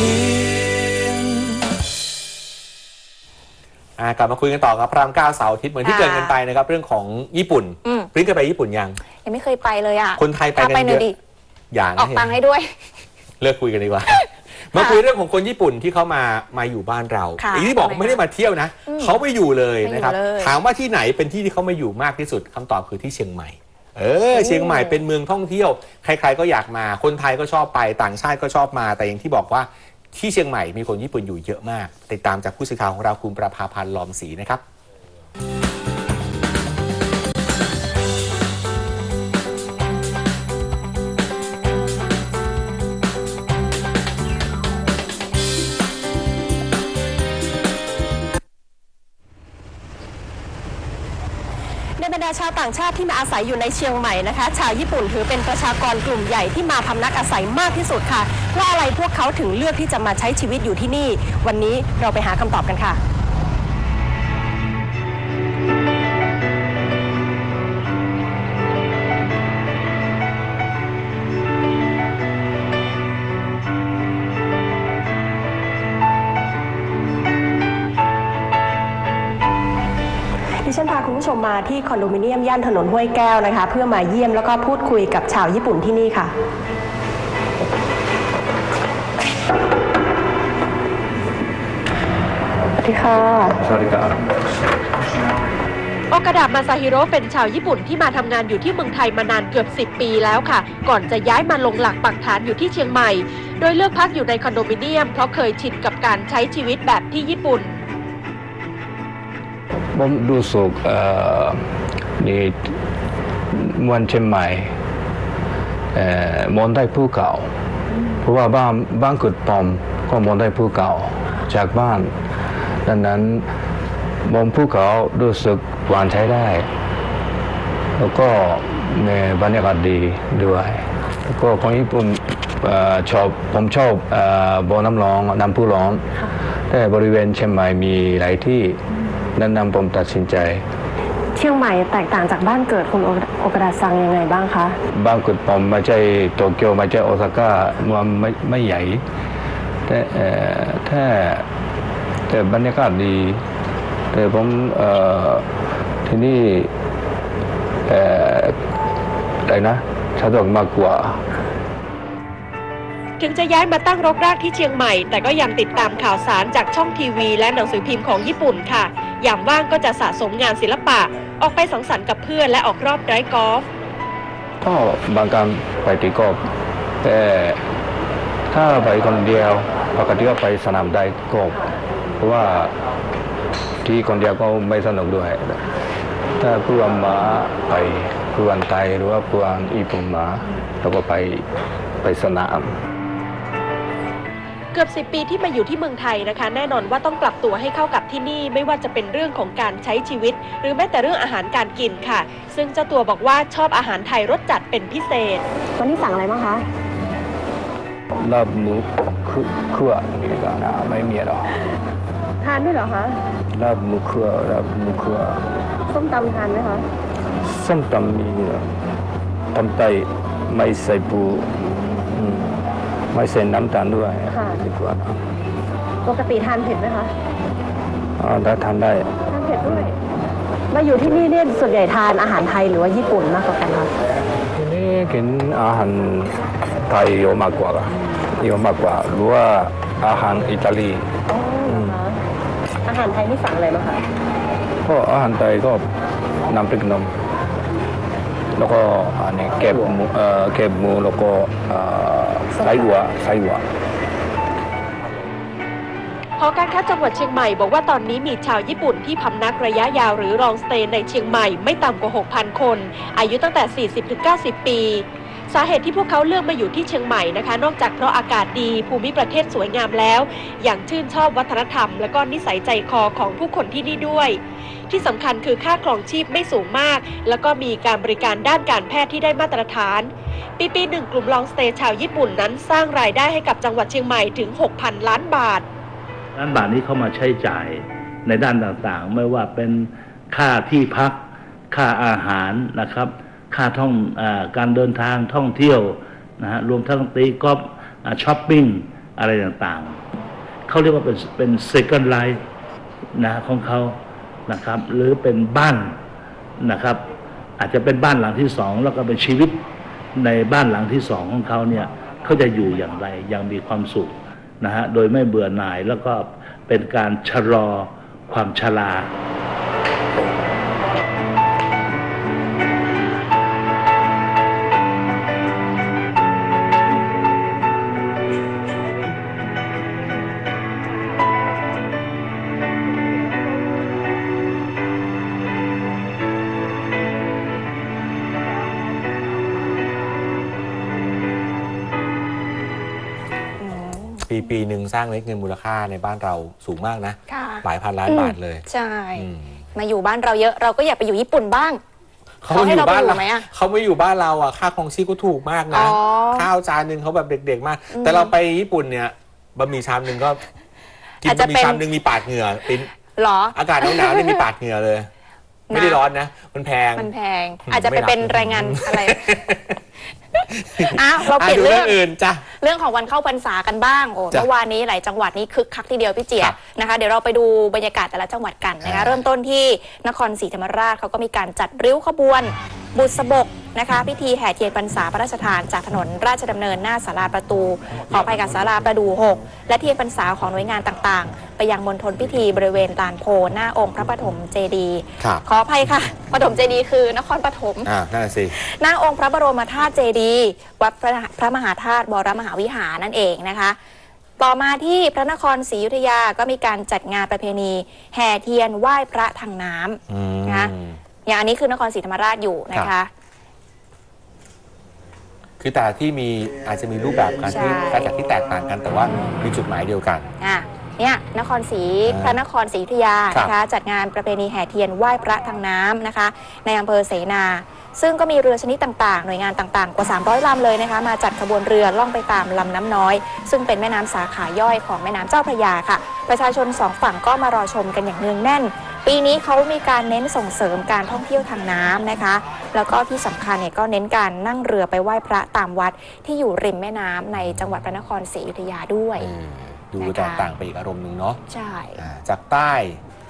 ทินอ่ากลับมาคุยกันต่อครับพระรามเก้าเสาร์อาทิตย์เหมือนที่ค่ะ เกรินกันไปนะครับ เรื่องของญี่ปุ่นอืมปริ้งเคยไปญี่ปุ่นยัง ยังไม่เคยไปเลยอะคนไทยไปพากันไปหน่อยเยอะดิอย่าอนะอกตังค์ให้ด้วย เลิกคุยกันดีกว่า มาคุยเรื่องของคนญี่ปุ่นที่เขามามาอยู่บ้านเราค่ะอีกที่บอกทำไมไม่ได้มาเที่ยวนะอืมเขาไปอยู่เลยนะครับ ไปอยู่เลยถามว่าที่ไหนเป็นที่ที่เขามาอยู่มากที่สุดคำตอบคือที่เชียงใหม่ เออ เชียงใหม่เป็นเมืองท่องเที่ยว ใคร ๆ ก็อยากมา คนไทยก็ชอบไปต่างชาติก็ชอบมา แต่อย่างที่บอกว่า ที่เชียงใหม่มีคนญี่ปุ่นอยู่เยอะมาก ติดตามจากผู้สื่อข่าวของเราคุณประภาพันธ์ลอมศรีนะครับในบรรดาชาวต่างชาติที่มาอาศัยอยู่ในเชียงใหม่นะคะ ชาวญี่ปุ่นถือเป็นประชากรกลุ่มใหญ่ที่มาพำนักอาศัยมากที่สุดค่ะ เพราอะไรพวกเขาถึงเลือกที่จะมาใช้ชีวิตอยู่ที่นี่ วันนี้เราไปหาคำตอบกันค่ะดิฉันพาคุณผู้ชมมาที่คอนโดมิเนียมย่านถนนห้วยแก้วนะคะ เพื่อมาเยี่ยมแล้วก็พูดคุยกับชาวญี่ปุ่นที่นี่ค่ะ สวัสดีค่ะ สวัสดีครับ โอกาดามาซาฮิโร่เป็นชาวญี่ปุ่นที่มาทำงานอยู่ที่เมืองไทยมานานเกือบ 10 ปีแล้วค่ะ ก่อนจะย้ายมาลงหลักปักฐานอยู่ที่เชียงใหม่ โดยเลือกพักอยู่ในคอนโดมิเนียม เพราะเคยชินกับการใช้ชีวิตแบบที่ญี่ปุ่น ผมรู้สึกเอ่อนี่เมืองเชียงใหม่เอ่อมองได้ภูเขา เพราะว่าบ้านบ้านเกิดผมก็มองได้ภูเขาจากบ้าน ดังนั้นมองภูเขารู้สึกหวานใช้ได้ แล้วก็ในบรรยากาศดีด้วยแล้วก็คนญี่ปุ่นอชอบผมชอบอบ่อน้ำร้อนน้ำพุร้อนแต่บริเวณเชียงใหม่มีหลายที่ดังนั้นผมตัดสินใจ เชียงใหม่แตกต่างจากบ้านเกิดคุณโอโอกาดาซังยังไงบ้างคะบางกุดผมไม่ใช่โตเกียวไม่ใช่โอซาก้าเมืองไม่ไม่ใหญ่ แต่เอ่อถ้าแต่บรรยากาศดี แต่ผมเอ่อที่นี่เอ่ออะไรนะสะดวกมากกว่าถึงจะย้ายมาตั้งรกรากที่เชียงใหม่ แต่ก็ยังติดตามข่าวสารจากช่องทีวี และหนังสือพิมพ์ของญี่ปุ่นค่ะอ ย่างว่างก็จะสะสมงานศิลปะ ออกไปสังสรรค์กับเพื่อนและออกรอบไดร์กอล์ฟก็บางครั้งไปตีกอล์ฟแต่ถ้าไปคนเดียวปกติก็ไปสนามได้กอล์ฟเพราะว่าที่คนเดียวก็ไม่สนุกด้วย ถ้าเพื่อนมาไปเพื่อนไทยหรือว่าเพื่อนญี่ปุ่นมาเราก็ไปไปสนาม กือบ 10 ปีที่มาอยู่ที่เมืองไทยนะคะ แน่นอนว่าต้องปรับตัวให้เข้ากับที่นี่ ไม่ว่าจะเป็นเรื่องของการใช้ชีวิต หรือแม้แต่เรื่องอาหารการกินค่ะ ซึ่งเจ้าตัวบอกว่าชอบอาหารไทยรสจัดเป็นพิเศษ วันนี้สั่งอะไรบ้างคะลาบหมูคือคั่วนี่ก็นะไม่มีหรอกทานด้วยเหรอคะลาบหมูคั่วลาบหมูคั่วส้มตำทานไหมคะส้มตำมีตำไตไม่ใส่ปูอืม ไม่ใส่น้ำตาลด้วยค่ะ ดีกว่านะปกติทานเผ็ดไหมคะอ่าถ้าทานได้ทานเผ็ดด้วยมาอยู่ที่นี่เนี่ยส่วนใหญ่ทานอาหารไทยหรือว่าญี่ปุ่นมากกว่ากันคะทีนี้กินอาหารไทยเยอะมากกว่าเยอะมากกว่า หรือว่าอาหารอิตาลีอ๋อเหรอคะอาหารไทยนี่สั่งอะไรบ้างคะก็อาหารไทยก็น้ำพริกนม แล้วก็อันนี้แกบหมูเอ่อแกบหมูแล้วก็เอ่อ ไส้หัวไส้หัวหอการค้าจังหวัดเชียงใหม่บอกว่าตอนนี้มีชาวญี่ปุ่นที่พำนักระยะยาวหรือรองสเตย์ในเชียงใหม่ไม่ต่ำกว่า 6,000 คน อายุตั้งแต่ 40-90 ปี สาเหตุที่พวกเขาเลือกมาอยู่ที่เชียงใหม่นะคะ นอกจากเพราะอากาศดีภูมิประเทศสวยงามแล้ว อย่างชื่นชอบวัฒนธรรม และก็นิสัยใจคอของผู้คนที่นี่ด้วย ที่สำคัญคือค่าครองชีพไม่สูงมาก แล้วก็มีการบริการด้านการแพทย์ที่ได้มาตรฐาน ปีปีหนึ่งกลุ่มลองสเตย์ชาวญี่ปุ่นนั้นสร้างรายได้ให้กับจังหวัดเชียงใหม่ถึง 6,000 ล้านบาทล้านบาทนี้เข้ามาใช้จ่ายในด้านต่างๆ ไม่ว่าเป็นค่าที่พักค่าอาหารนะครับ ค่าท่องอการเดินทางท่องเที่ยวนะฮะรวมทั้งตีกอล์ฟอ่าช้อปปิ้งอะไรต่างๆ เขาเรียกว่าเป็นเป็น second life นะของเขานะครับ หรือเป็นบ้านนะครับ อาจจะเป็นบ้านหลังที่สองแล้วก็เป็นชีวิตในบ้านหลังที่สองของเขาเนี่ยเขาจะอยู่อย่างไรอย่างมีความสุขนะฮะโดยไม่เบื่อหน่ายแล้วก็เป็นการชะลอความชรา ปีปีหนึ่งสร้างเล็กเงินมูลค่าในบ้านเราสูงมากนะ ค่ะหลายพันล้านบาทเลยใช่ อืมมาอยู่บ้านเราเยอะเราก็อยากไปอยู่ญี่ปุ่นบ้าง เขาให้เราไปอยู่ไหมอะเขาไม่อยู่บ้านเราอะค่าครองชีพก็ถูกมากอ๋นะอข้าวจานหนึ่งเขาแบบเด็ก ๆ มาก แต่เราไปญี่ปุ่นเนี่ยบะหมี่ชามหนึ่งก็กินอาจจะบะหมี่เป็นชามหนึ่งมีปาดเหงื่อเป็นเหรอ อากาศหนาวๆนี่มีปาดเหงื่อเลย ไม่ได้ร้อนนะ มันแพง มันแพงอืมอาจจะไปไม่รับเป็นแรงงานอะไรอ้าวเราเปลี่ยนอะดูเรื่เรื่อองงอื่นจ้ะเรื่องของวันเข้าพรรษากันบ้างโอ้จ้ะเมื่อวานนี้หลายจังหวัดนี้คึกคักทีเดียวพี่เจียครับนะคะ เดี๋ยวเราไปดูบรรยากาศแต่ละจังหวัดกันนะคะอ่าเริ่มต้นที่นครศรีธรรมราชเขาก็มีการจัดริ้วขบวน บุษบกนะคะ พิธีแห่เทียนพรรษาพระราชทานจากถนนราชดำเนินหน้าศาลาประตู ขออภัยกับศาลาประดู 6 และเทียนพรรษาของหน่วยงานต่างๆ ไปยังมณฑลพิธีบริเวณลานโพหน้าองค์พระปฐมเจดีย์ครับขออภัยค่ะปฐมเจดีย์คือนครปฐมอ่านั่นนะสิหน้าองค์พระบรมธาตุเจดีย์วัดพระพระมหาธาตุวรมหาวิหารนั่นเองนะคะต่อมาที่พระนครศรีอยุธยาก็มีการจัดงานประเพณี แห่เทียนไหว้พระทางน้ำอืมนะ อย่างอันนี้คือนครศรีธรรมราชอยู่นะครัคะบคือแต่ที่มีอาจจะมีรูปแบบการที่ใช่ การจัดที่แตกต่างกัน แต่ว่ามีจุดหมายเดียวกัน อะเนี่ยนครศรีอ่าพระนครศรีอยุธยาครับ นะคะจัดงานประเพณีแห่เทียนไหว้พระทางน้ำนะคะ ในอำเภอเสนา ซึ่งก็มีเรือชนิดต่างๆ หน่วยงานต่างๆ กว่า 300ลำเลยนะคะ มาจัดขบวนเรือล่องไปตามลำน้ำน้อย ซึ่งเป็นแม่น้ำสาขาย่อยของแม่น้ำเจ้าพระยาค่ะ ประชาชนสองฝั่งก็มารอชมกันอย่างเนืองแน่น ปีนี้เขามีการเน้นส่งเสริมการท่องเที่ยวทางน้ำนะคะ แล้วก็ที่สำคัญเนี่ยก็เน้นการนั่งเรือไปไหว้พระตามวัดที่อยู่ริมแม่น้ำในจังหวัดพระนครศรีอยุธยาด้วยเออดูนะคะแตกต่างไปอีกอารมณ์หนึ่งเนาะใช่อ่าจากใต้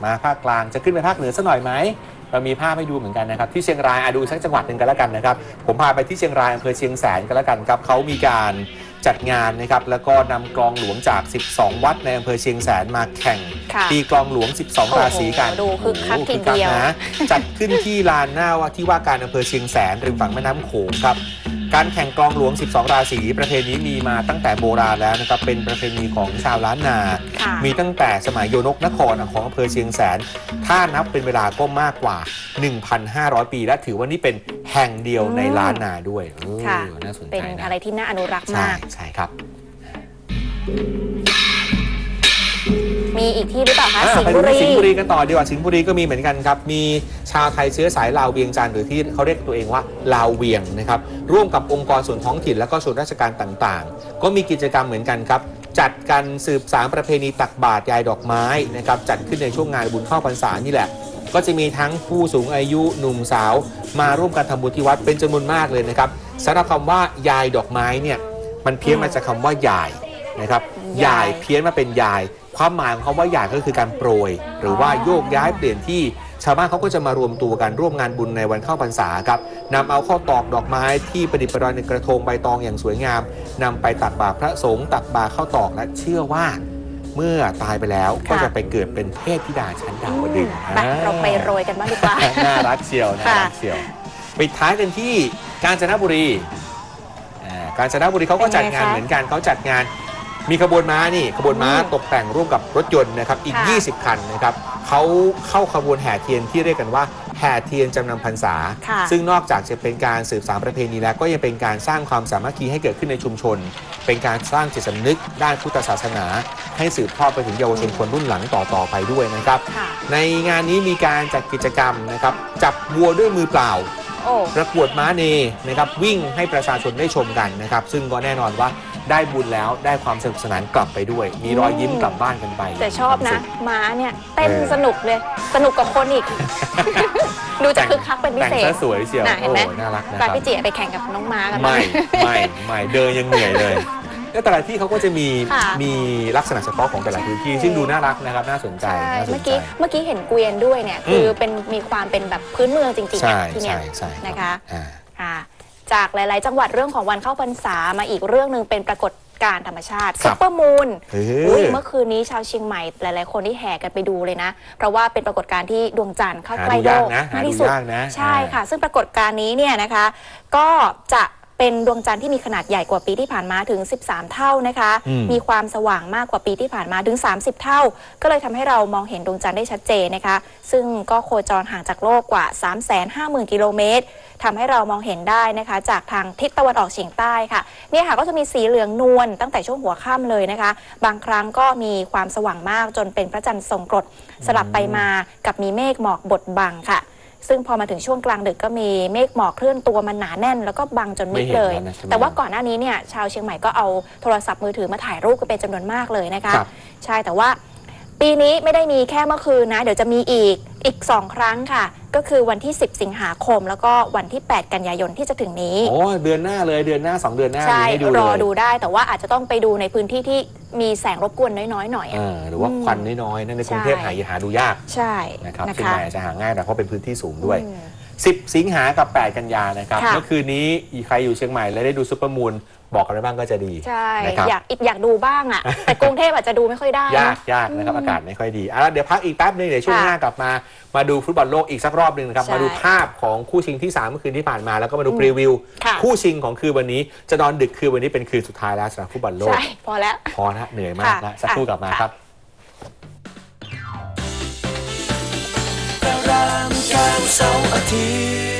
มาภาคกลางจะขึ้นไปภาคเหนือสักหน่อยไหมเรามีภาพให้ดูเหมือนกันนะครับ ที่เชียงรายอะดูสักจังหวัดหนึ่งกันแล้วกันนะครับ ผมพาไปที่เชียงรายอำเภอเชียงแสนกันแล้วกันครับเขามีการ จัดงานนะครับแล้วก็นำกลองหลวงจาก 12 วัดในอำเภอเชียงแสนมาแข่งค่ะตีกลองหลวง 12 ราศีกันโอ้โหดูคึกคักโอ้โหทีเดียว คึกคักนะจัดขึ้นที่ลานหน้าว่าที่ว่าการอำเภอเชียงแสนริมฝั่งแม่น้ำโขงครับ การแข่งกลองหลวง 12 ราศีประเพณีนี้มีมาตั้งแต่โบราณแล้วนะครับเป็นประเพณีของชาวล้านนา ค่ะมีตั้งแต่สมัยโยนกนครของอำเภอเชียงแสน ถ้านับเป็นเวลาก็มากกว่า 1,500 ปี และถือว่านี่เป็นแห่งเดียวในล้านนาด้วยเออค่ะ น่าสนใจเป็นนะอะไรที่น่าอนุรักษ์ใช่มาก ใช่ครับ มีอีกที่หรือเปล่าคะอ่าสิงไปห์ดูบุที่รีสิงห์บุรีกันต่อดีกว่าสิงห์บุรีก็มีเหมือนกันครับ มีชาวไทยเชื้อสายลาวเวียงจันทร์หรือที่เขาเรียกตัวเองว่าลาวเวียงนะครับร่วมกับองค์กรส่วนท้องถิ่นและก็ส่วนราชการต่างๆ ก็มีกิจกรรมเหมือนกันครับจัดกันสืบสารประเพณีตักบาตรยายดอกไม้นะครับจัดขึ้นในช่วงงานบุญเข้าพรรษานี่แหละ ก็จะมีทั้งผู้สูงอายุหนุ่มสาว มาร่วมกันทำบุญที่วัดเป็นจำนวนมากเลยนะครับสำหรับคำว่ายายดอกไม้เนี่ยมันเพี้ยนมาจากคำว่ายายนะครับยายเพี้ยนมาเป็นยาย ความหมายของคำว่ายายก็คือการโปรย หรือว่าโยกย้ายเปลี่ยนที่ชาวบ้านเขาก็จะมารวมตัวกันร่วมงานบุญในวันเข้าพรรษาครับนำเอาข้าวตอกดอกไม้ที่ประดิษฐ์ประดอยในกระทงใบตองอย่างสวยงามนำไปตักบาตรพระสงฆ์ตักบาตรข้าวตอกและเชื่อว่าเมื่อตายไปแล้วก็จะไปเกิดเป็นเทพธิดาชั้นดาวดึงส์ไปเราไปโรยกันบ้างดีกว่า น่ารักเชียวน่ารักเชียวปิดท้ายกันที่กาญจนบุรีอ่ากาญจนบุรีเขาก็จัดงานเป็นไงคะ เหมือนกันเขาจัดงาน มีขบวนม้านี่ขบวนม้าอืมตกแต่งร่วมกับรถยนต์นะครับอีก ค่ะ 20 คันนะครับเขาเข้าขบวนแห่เทียนที่เรียกกันว่าแห่เทียนจำนำพรรษา ค่ะ ซึ่งนอกจากจะเป็นการสืบสานประเพณีแล้วก็ยังเป็นการสร้างความสามัคคีให้เกิดขึ้นในชุมชน เป็นการสร้างจิตสำนึกด้านพุทธศาสนา ให้สืบทอดไปถึงเยาวชนคนรุ่นหลังต่อๆไปด้วยนะครับ ค่ะ ในงานนี้มีการจัดกิจกรรมนะครับจับวัวด้วยมือเปล่า โอ้ ประกวดม้าเนนะครับวิ่งให้ประชาชนได้ชมกันนะครับ ซึ่งก็แน่นอนว่า ได้บุญแล้วได้ความสนุกสนานกลับไปด้วย มีรอยยิ้มกลับบ้านกันไปแต่ชอบมีควานะมสุขม้าเนี่ยเต้นเออสนุกเลย สนุกกว่าคนอีก ดูจะคึกคักเป็นพิแต่งเศษซะสวยเชียวน่ะเห็นโอ้ไหมน่ารักนะคปารับพี่เจียไปแข่งกับน้องม้ากันไม่บ้างไม่ไม่เดินยังเหนื่อยเลยแล้วแต่ละที่เขาก็จะมีค่ะมีลักษณะเฉพาะของแต่ละพื้นที่ซึ่งดูน่ารักนะครับน่าสนใจใช่น่าสนเมื่อใจกี้เมื่อกี้เห็นเกวียนด้วยเนี่ยคืออเป็นมีความเป็นแบบพื้นเมืองจริงๆใช่อะที่เนี่ใช่ยใช่รับนะคะอ่าค่ะ จากหลาย ๆ จังหวัดเรื่องของวันเข้าพรรษามาอีกเรื่องหนึ่งเป็นปรากฏการณ์ธรรมชาติครัซุบปเปอร์มูนเฮ้ อุ๊ยยเมื่อคืนนี้ชาวเชียงใหม่หลาย ๆ คนที่แห่กันไปดูเลยนะ เพราะว่าเป็นปรากฏการณ์ที่ดวงจันทร์เข้าหาใกล้ดูโลยากกนะหามากดูที่สุดยากนะใช่ค่ะ ซึ่งปรากฏการณ์นี้เนี่ยนะคะ ก็จะ เป็นดวงจันทร์ที่มีขนาดใหญ่กว่าปีที่ผ่านมาถึง 13 เท่านะคะ อืม มีความสว่างมากกว่าปีที่ผ่านมาถึง 30 เท่า ก็เลยทำให้เรามองเห็นดวงจันทร์ได้ชัดเจนนะคะ ซึ่งก็โคจรห่างจากโลกกว่า 350,000 กิโลเมตรทำให้เรามองเห็นได้นะคะ จากทางทิศตะวันออกเฉียงใต้ค่ะ เนี่ยค่ะก็จะมีสีเหลืองนวลตั้งแต่ช่วงหัวค่ำเลยนะคะ บางครั้งก็มีความสว่างมากจนเป็นพระจันทร์ทรงกรดสลับไปมากับมีเมฆหมอกบดบังค่ะ ซึ่งพอมาถึงช่วงกลางดึกก็มีเมฆหมอกเคลื่อนตัวมันหนาแน่น แล้วก็บังจนมิดไม่เห็นเลยแล้วนะใช่ไหมแต่ว่าก่อนหน้านี้เนี่ยชาวเชียงใหม่ก็เอาโทรศัพท์มือถือมาถ่ายรูปกันเป็นจำนวนมากเลยนะคะ ครับ ใช่แต่ว่า ปีนี้ไม่ได้มีแค่เมื่อคืนนะ เดี๋ยวจะมีอีก อีก 2 ครั้งค่ะ ก็คือวันที่ 10 สิงหาคม แล้วก็วันที่ 8 กันยายนที่จะถึงนี้ โอ้เดือนหน้าเลยเดือนหน้าสองเดือนหน้าใช่มีให้ดูรเลอยดูได้แต่ว่าอาจจะต้องไปดูในพื้นที่ที่มีแสงรบกวนน้อยๆหน่อยเออะอหรือว่าควันน้อยๆนั่นในกรุงเทพใช่ หาหาดูยากใช่นะครับนะเชียงคะ ใหม่อาจจะหาง่ายแต่เพราะเป็นพื้นที่สูงด้วยอืม10 สิงหากับ 8 กันยานะครับค่ะ เมื่อคืนนี้ใครอยู่เชียงใหม่และได้ดูซุปเปอร์มูน บอกกันได้บ้างก็จะดีใช่ นะครับ อยากอยากดูบ้างอะแต่กรุงเทพอาจจะดูไม่ค่อยได้ยานะกยากนะครับ อากาศไม่ค่อยดีอะแล้วเดี๋ยวพักอีกแป๊บนึงเดี๋ยวช่วงค่ะหน้ากลับมา มาดูฟุตบอลโลกอีกสักรอบหนึ่งนะครับ ใช่มาดูภาพของคู่ชิงที่3เมื่อคืนที่ผ่านมาแล้วก็มาดูพรีวิว ค่ะ คู่ชิงของคืนวันนี้ จะนอนดึกคืนวันนี้เป็นคืนสุดท้ายแล้วสำหรับฟุตบอลโลก ใช่ พอแล้ว พอนะเหนื่อยมากนะค่ะสักครู่กลับมาค่ะ ครับ ตารางการเสาร์อาทิตย์